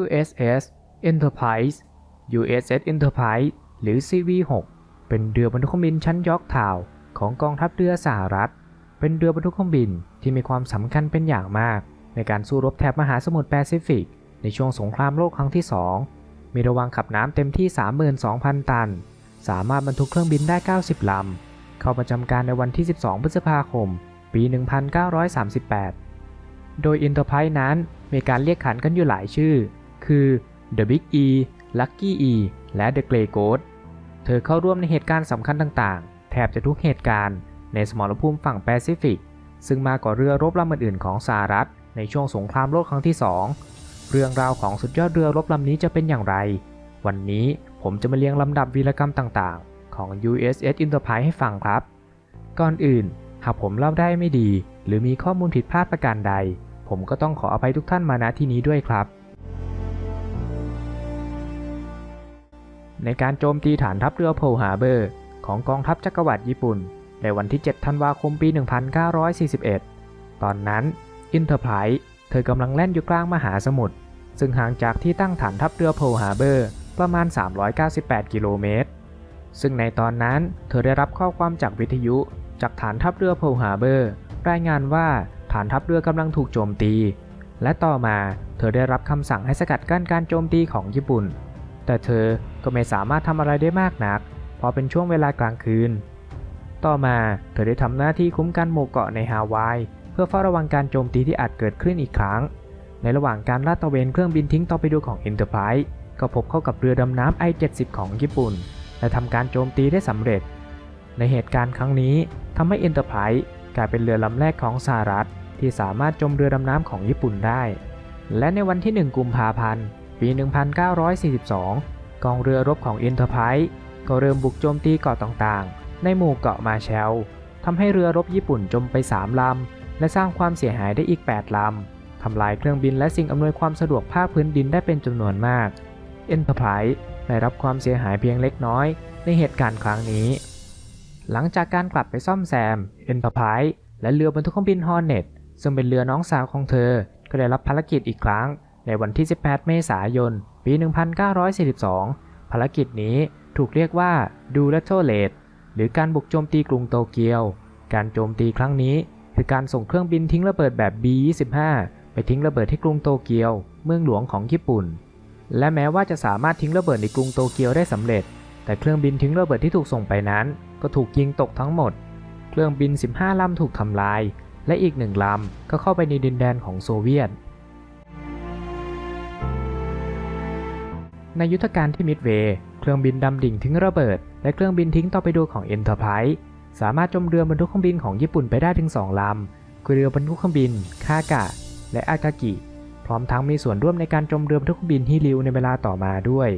USS Enterprise USS Enterprise หรือ CV-6 เป็นเรือบรรทุกเครื่องบินชั้นยอร์กทาวน์ของกองทัพเรือสหรัฐ เป็นเรือบรรทุกเครื่องบินที่มีความสำคัญเป็นอย่างมาก ในการสู้รบแถบมหาสมุทรแปซิฟิก ในช่วงสงครามโลกครั้งที่ 2 มีระวังขับน้ำเต็มที่ 32,000 ตัน สามารถบรรทุกเครื่องบินได้ 90 ลำ เข้าประจำการในวันที่ 12 พฤษภาคม ปี 1938 โดย Enterprise นั้นมีการเรียกขานกันอยู่หลายชื่อ คือ The Big E Lucky E และ The Grey Ghost เธอเข้าร่วมในเหตุการณ์สำคัญต่างๆ แทบจะทุกเหตุการณ์ในสมรภูมิฝั่งแปซิฟิก ซึ่งมากกว่าเรือรบลำอื่นๆของสหรัฐ ในช่วงสงครามโลกครั้งที่ 2 เรื่องราวของสุดยอดเรือรบลำนี้จะเป็นอย่างไร วันนี้ผมจะมาเรียงลำดับวีรกรรมต่างๆ ของ USS Enterprise ให้ฟังครับ ก่อนอื่น หากผมเล่าได้ไม่ดี หรือมีข้อมูลผิดพลาดประการใด ผมก็ต้องขออภัยทุกท่านมาณที่นี้ด้วยครับ ในการโจมตีฐานทัพเรือโพลฮาร์เบอร์ของกองทัพจักรวรรดิญี่ปุ่น ในวันที่ 7 ธันวาคมปี 1941 ตอนนั้น Enterprise เธอกำลังแล่นอยู่กลางมหาสมุทรซึ่งห่างจากที่ตั้งฐานทัพเรือโพลฮาร์เบอร์ประมาณ 398 กิโลเมตร ซึ่งในตอนนั้นเธอได้รับข้อความจากวิทยุจากฐานทัพเรือโพลฮาร์เบอร์รายงานว่าฐานทัพเรือกำลังถูกโจมตี และต่อมาเธอได้รับคำสั่งให้สกัดกั้นการโจมตีของญี่ปุ่น แต่เธอก็ไม่สามารถทำอะไรได้มากนัก เพราะเป็นช่วงเวลากลางคืน ต่อมาเธอได้ทำหน้าที่คุ้มกันหมู่เกาะในฮาวาย เพื่อเฝ้าระวังการโจมตีที่อาจเกิดขึ้นอีกครั้ง ในระหว่างการลาดตระเวนเครื่องบินทิ้งตอร์ปิโดของ Enterprise ก็พบเข้ากับเรือดำน้ำ I-70 ของญี่ปุ่น และทำการโจมตีได้สำเร็จ ในเหตุการณ์ครั้งนี้ทำให้ Enterprise กลายเป็นเรือลำแรกของสหรัฐ ที่สามารถจมเรือดำน้ำของญี่ปุ่นได้ และในวันที่ 1 กุมภาพันธ์ ปี 1942 กองเรือรบของ Enterprise ก็เริ่มบุกโจมตีเกาะต่างๆ ในหมู่เกาะมาแชลทำให้เรือรบญี่ปุ่นจมไป 3 ลำ และสร้างความเสียหายได้อีก 8 ลำ ทำลายเครื่องบินและสิ่งอำนวยความสะดวกภาคพื้นดินได้เป็นจำนวนมาก Enterprise ได้รับความเสียหายเพียงเล็กน้อยในเหตุการณ์ครั้งนี้ หลังจากการกลับไปซ่อมแซม Enterprise และเรือบรรทุกเครื่องบิน Hornet ซึ่งเป็นเรือน้องสาวของเธอ ก็ได้รับภารกิจอีกครั้ง ในวันที่ 18 เมษายน ปี 1942 ภารกิจนี้ถูกเรียกว่าดูเลตโตเลตหรือการบุกโจมตีกรุงโตเกียว การโจมตีครั้งนี้คือการส่งเครื่องบินทิ้งระเบิดแบบ B-25 ไปทิ้งระเบิดที่กรุงโตเกียว เมืองหลวงของญี่ปุ่น และแม้ว่าจะสามารถทิ้งระเบิดในกรุงโตเกียวได้สำเร็จ แต่เครื่องบินทิ้งระเบิดที่ถูกส่งไปนั้น ก็ถูกยิงตกทั้งหมด เครื่องบิน 15 ลำถูกทำลาย และอีกหนึ่งลำก็เข้าไปในดินแดนของโซเวียต ในยุทธการที่มิดเวย์เครื่องบินดำดิ่งทิ้งระเบิด และเครื่องบินทิ้งต่อร์ปิโดของ Enterprise สามารถจมเรือบรรทุกเครื่องบินของญี่ปุ่นไปได้ถึง 2 ลำคือเรือบรรทุกเครื่องบินคากะ และอากากิ พร้อมทั้งมีส่วนร่วมในการจมเรือบรรทุกเครื่องบินฮิริวในเวลาต่อมาด้วย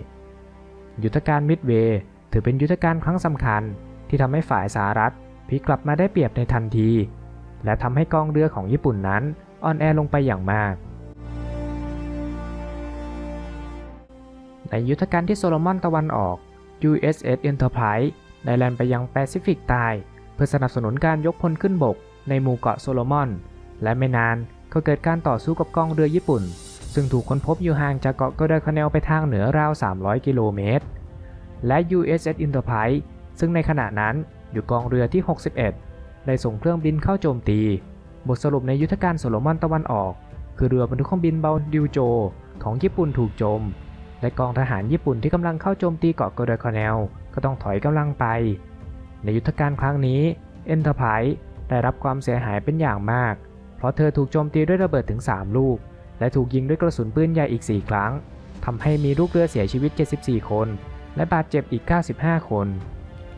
ยุทธการมิดเวย์ถือเป็นยุทธการครั้งสำคัญ ที่ทำให้ฝ่ายสหรัฐพลิกกลับมาได้เปรียบในทันที และทำให้กองเรือของญี่ปุ่นนั้นอ่อนแอลงไปอย่างมาก ในยุทธการที่โซโลมอนตะวันออก USS Enterprise ได้แล่นไปยังแปซิฟิกใต้เพื่อสนับสนุนการยกพลขึ้นบกในหมู่เกาะโซโลมอน และไม่นานก็เกิดการต่อสู้กับกองเรือญี่ปุ่น ซึ่งถูกค้นพบอยู่ห่างจากเกาะโกเดคาเนลไปทางเหนือราว 300 กิโลเมตร และ USS Enterprise ซึ่งในขณะนั้นอยู่กองเรือที่ 61 ได้ส่งเครื่องบินเข้าโจมตี บทสรุปในยุทธการโซโลมอนตะวันออก คือเรือบรรทุกเครื่องบินเบาดิวโจ ของญี่ปุ่นถูกโจม และกองทหารญี่ปุ่นที่กำลังเข้าโจมตีเกาะโกเดคาเนลก็ต้องถอยกำลังไป ในยุทธการครั้งนี้ Enterprise ได้รับความเสียหายเป็นอย่างมาก เพราะเธอถูกโจมตีด้วยระเบิดถึง 3 ลูก และถูกยิงด้วยกระสุนปืนใหญ่อีก 4 ครั้งทำให้มีลูกเรือเสียชีวิต 74 คน และบาดเจ็บอีก 95 คน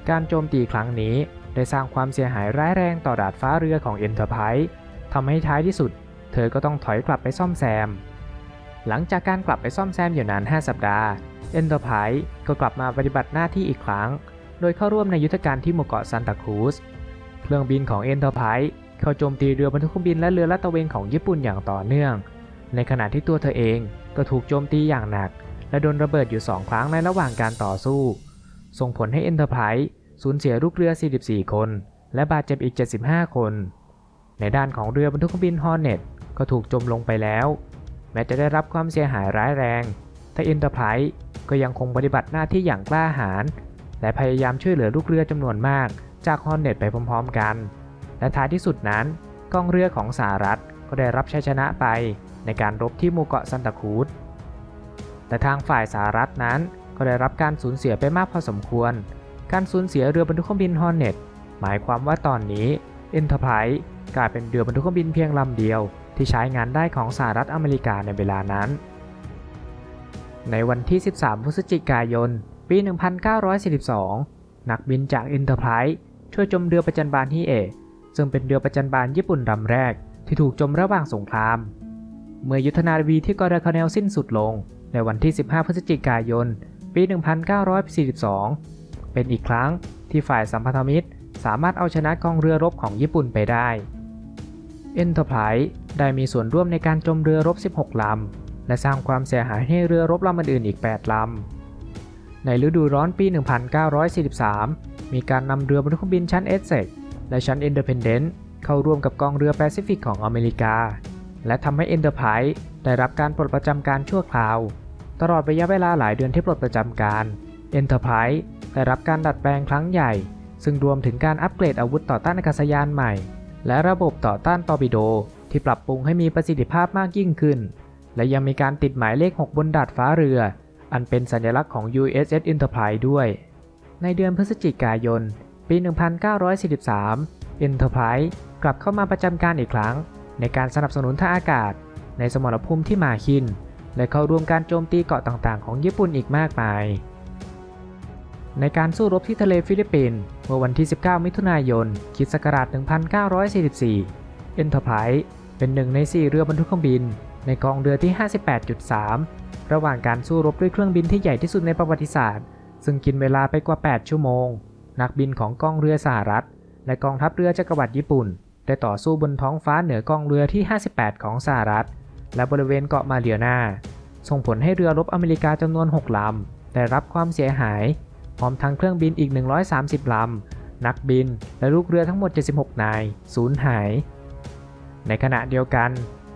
การโจมตีครั้งนี้ได้สร้างความเสียหายร้ายแรงต่อดาดฟ้าเรือของ Enterprise ทำให้ท้ายที่สุด เธอก็ต้องถอยกลับไปซ่อมแซม หลังจากการกลับไปซ่อมแซมอยู่นาน 5 สัปดาห์ Enterprise ก็กลับมาปฏิบัติหน้าที่อีกครั้ง โดยเข้าร่วมในยุทธการที่หมู่เกาะซันตาครูซเครื่องบินของ Enterprise เข้าโจมตีเรือบรรทุกเครื่องบินและเรือลาดตระเวนของญี่ปุ่นอย่างต่อเนื่อง ในขณะที่ตัวเธอเองก็ถูกโจมตีอย่างหนัก และโดนระเบิดอยู่ 2 ครั้งในระหว่างการต่อสู้ ส่งผลให้ Enterprise สูญเสียลูกเรือ 44 คน และบาดเจ็บอีก 75 คน ในด้านของเรือบรรทุกเครื่องบิน Hornet ก็ถูกจมลงไปแล้ว แม้จะได้รับความเสียหายร้ายแรง แต่อินเตอร์ไพรส์ก็ยังคงปฏิบัติหน้าที่อย่างกล้าหาญและพยายามช่วยเหลือลูกเรือจำนวนมากจากฮอนเน็ตไปพร้อมๆกัน และท้ายที่สุดนั้นกองเรือของสหรัฐก็ได้รับชัยชนะไปในการรบที่หมู่เกาะซันตาครูซแต่ทางฝ่ายสหรัฐนั้นก็ได้รับการสูญเสียไปมากพอสมควร การสูญเสียเรือบรรทุกเครื่องบินฮอนเน็ตหมายความว่าตอนนี้อินเตอร์ไพรส์กลายเป็นเรือบรรทุกเครื่องบินเพียงลำเดียว ที่ใช้งานได้ของสหรัฐอเมริกาในเวลานั้น ในวันที่ 13 พฤศจิกายน ปี 1942 นักบินจากอินเตอร์ไพรส์ช่วยจมเรือประจันบานฮิเอะซึ่งเป็นเรือประจันบานญี่ปุ่นลำแรกที่ถูกจมระหว่างสงคราม เมื่อยุทธนาวีที่กอร์ดาคาเนลสิ้นสุดลงในวันที่ 15 พฤศจิกายน ปี 1942 เป็นอีกครั้งที่ฝ่ายสัมพันธมิตรสามารถเอาชนะกองเรือรบของญี่ปุ่นไปได้ Enterprise ได้มีส่วนร่วมในการจมเรือรบ 16 ลำ และสร้างความเสียหายให้เรือรบลำอื่นๆอีก 8 ลำ ในฤดูร้อนปี 1943 มีการนำเรือบรรทุกบินชั้นเอสเซกและชั้น Independent เข้าร่วมกับกองเรือแปซิฟิกของอเมริกา และทำให้ Enterprise ได้รับการปลดประจำการชั่วคราว ตลอดระยะเวลาหลายเดือนที่ปลดประจำการ Enterprise ได้รับการดัดแปลงครั้งใหญ่ ซึ่งรวมถึงการอัปเกรดอาวุธต่อต้านอากาศยานใหม่ และระบบต่อต้านตอร์ปิโด ที่ปรับปรุงให้มีประสิทธิภาพมากยิ่งขึ้น และยังมีการติดหมายเลข 6 บนดาดฟ้าเรือ อันเป็นสัญลักษณ์ของ USS Enterprise ด้วย ในเดือนพฤศจิกายน ปี 1943 Enterprise กลับเข้ามาประจำการอีกครั้ง ในการสนับสนุนท่าอากาศ ในสมรภูมิที่มาคิน และเข้าร่วมการโจมตีเกาะต่างๆ ของญี่ปุ่นอีกมากมาย ในการสู้รบที่ทะเลฟิลิปปินส์เมื่อวันที่ 19 มิถุนายนคิศักราช1944 Enterprise เป็นหนึ่งใน4เรือบรรทุกเครื่องบิน ในกองเรือที่ 58.3 ระหว่างการสู้รบด้วยเครื่องบินที่ใหญ่ที่สุดในประวัติศาสตร์ ซึ่งกินเวลาไปกว่า 8 ชั่วโมง นักบินของกองเรือสหรัฐ และกองทัพเรือจักรวรรดิญี่ปุ่น ได้ต่อสู้บนท้องฟ้าเหนือกองเรือที่ 58 ของสหรัฐ และบริเวณเกาะมาเรียนาส่งผลให้เรือรบอเมริกาจำนวน 6 ลำ ได้รับความเสียหาย พร้อมทั้งเครื่องบินอีก 130 ลำ นักบิน และลูกเรือทั้งหมด 76 นาย สูญหาย ในขณะเดียวกัน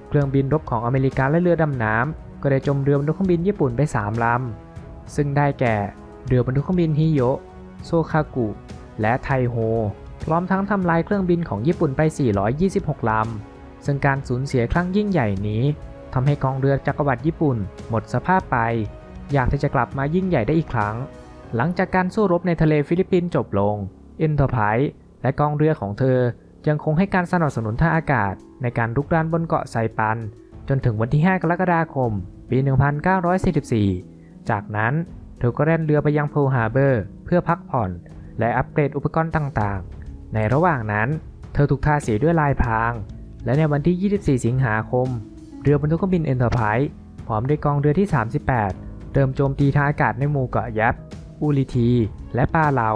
เครื่องบินรบของอเมริกาและเรือดำน้ำก็ได้จมเรือบรรทุกเครื่องบินญี่ปุ่นไป 3 ลำ ซึ่งได้แก่เรือบรรทุกเครื่องบินฮิโยโซคากุ และไทโฮ พร้อมทั้งทำลายเครื่องบินของญี่ปุ่นไป 426 ลำ ซึ่งการสูญเสียครั้งยิ่งใหญ่นี้ทำให้กองเรือจักรวรรดิญี่ปุ่น หมดสภาพไป อยากที่จะกลับมายิ่งใหญ่ได้อีกครั้ง หลังจากการสู้รบในทะเลฟิลิปปินส์จบลง Enterprise และกองเรือของเธอ ยังคงให้การสนับสนุนท่าอากาศในการรุกรานบนเกาะไซปัน จนถึงวันที่ 5 กรกฎาคม ปี 1944 จากนั้นเธอก็แล่นเรือไปยังโพลฮาเบอร์เพื่อพักผ่อน และอัปเกรดอุปกรณ์ต่างๆ ในระหว่างนั้น เธอถูกทาสีด้วยลายพราง และในวันที่ 24 สิงหาคม เรือบรรทุกเครื่องบิน Enterprise พร้อมด้วยกองเรือที่ 38 เริ่มโจมตีทางอากาศในหมู่เกาะยับอูริที และปาเลา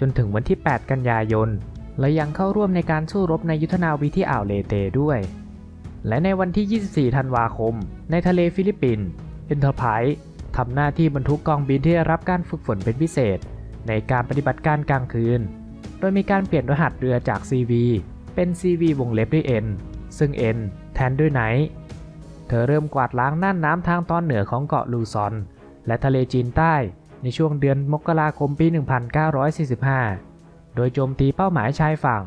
จนถึงวันที่ 8 กันยายน และยังเข้าร่วมในการสู้รบในยุทธนาวีที่อ่าวเลเตด้วย และในวันที่ 24 ธันวาคม ในทะเลฟิลิปปินส์ Enterprise ทำหน้าที่บรรทุกกองบินที่ได้รับการฝึกฝนเป็นพิเศษ ในการปฏิบัติการกลางคืน โดยมีการเปลี่ยนรหัสเรือจาก CV เป็น CV วงเล็บด้วย N ซึ่ง N แทนด้วยไนท์เธอเริ่มกวาดล้างน่านน้ำทางตอนเหนือของเกาะลูซอน และทะเลจีนใต้ในช่วงเดือนมกราคมปี 1945 โดยโจมตีเป้าหมายชายฝั่ง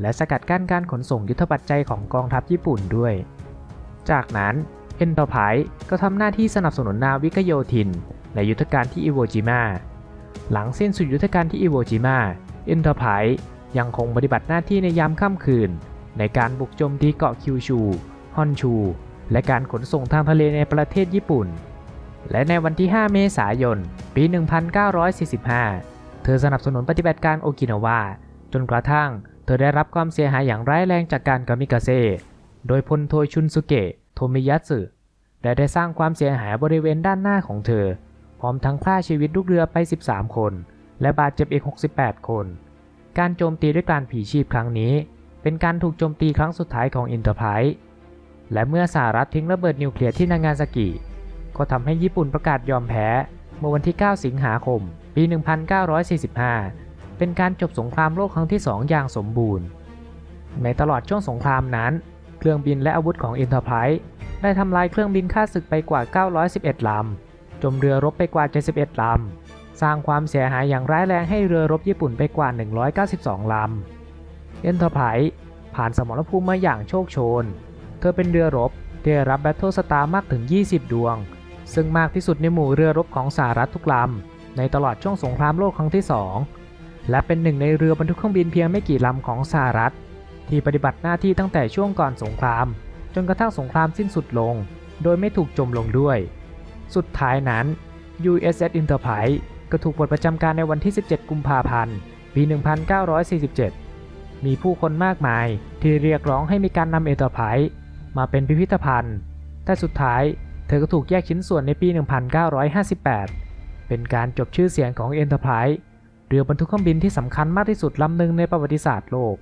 และสกัดกั้นการขนส่งยุทธปัจจัยของกองทัพญี่ปุ่นด้วย จากนั้น Enterprise ก็ทำหน้าที่สนับสนุนนาวิกโยธิน ในยุทธการที่อิโวจิมา หลังสิ้นสุดยุทธการที่อิโวจิมา Enterprise ยังคงปฏิบัติหน้าที่ในยามค่ำคืน ในการบุกโจมตีเกาะคิวชู ฮอนชู และการขนส่งทางทะเลในประเทศญี่ปุ่น และในวันที่ 5 เมษายน ปี 1945 เธอสนับสนุนปฏิบัติการโอกินาวาจนกระทั่งเธอได้รับความเสียหายอย่างร้ายแรงจากการกามิกาเซ่โดยพลโทชุนสุเกะโทมิยัตสึและได้สร้างความเสียหายบริเวณด้านหน้าของเธอ พร้อมทั้งฆ่าชีวิตลูกเรือไป 13 คน และบาดเจ็บอีก 68 คน การโจมตีด้วยการผีชีพครั้งนี้ เป็นการถูกโจมตีครั้งสุดท้ายของอินเตอร์ไพรส์และเมื่อสหรัฐทิ้งระเบิดนิวเคลียร์ที่นางาซากิ ก็ทำให้ญี่ปุ่นประกาศยอมแพ้ เมื่อวันที่ 9 สิงหาคม ปี 1945 เป็นการจบสงครามโลกครั้งที่2อย่างสมบูรณ์ ในตลอดช่วงสงครามนั้น เครื่องบินและอาวุธของ Enterprise ได้ทำลายเครื่องบินข้าศึกไปกว่า 911 ลำ จมเรือรบไปกว่า 71 ลำ สร้างความเสียหายอย่างร้ายแรงให้เรือรบญี่ปุ่นไปกว่า 192 ลำเอ็นเตอร์ไพรส์ผ่านสมรภูมิมาอย่างโชคโชน เธอเป็นเรือรบที่ได้รับแบตเทิลสตาร์มากถึง 20 ดวง ซึ่งมากที่สุดในหมู่เรือรบของสหรัฐทุกลำ ในตลอดช่วงสงครามโลกครั้งที่ 2 และเป็นหนึ่งในเรือบรรทุกเครื่องบินเพียงไม่กี่ลำของสหรัฐ ที่ปฏิบัติหน้าที่ตั้งแต่ช่วงก่อนสงคราม จนกระทั่งสงครามสิ้นสุดลง โดยไม่ถูกจมลงด้วย สุดท้ายนั้น USS Enterprise ก็ถูกปลดประจำการในวันที่ 17 กุมภาพันธ์ ปี 1947 มีผู้คนมากมายที่เรียกร้องให้มีการนำ Enterprise มาเป็นพิพิธภัณฑ์ แต่สุดท้ายเธอก็ถูกแยกชิ้นส่วนในปี 1958 เป็นการจบชื่อเสียงของ Enterprise เรือบรรทุกเครื่องบินที่สำคัญมากที่สุดลำหนึ่งในประวัติศาสตร์โลก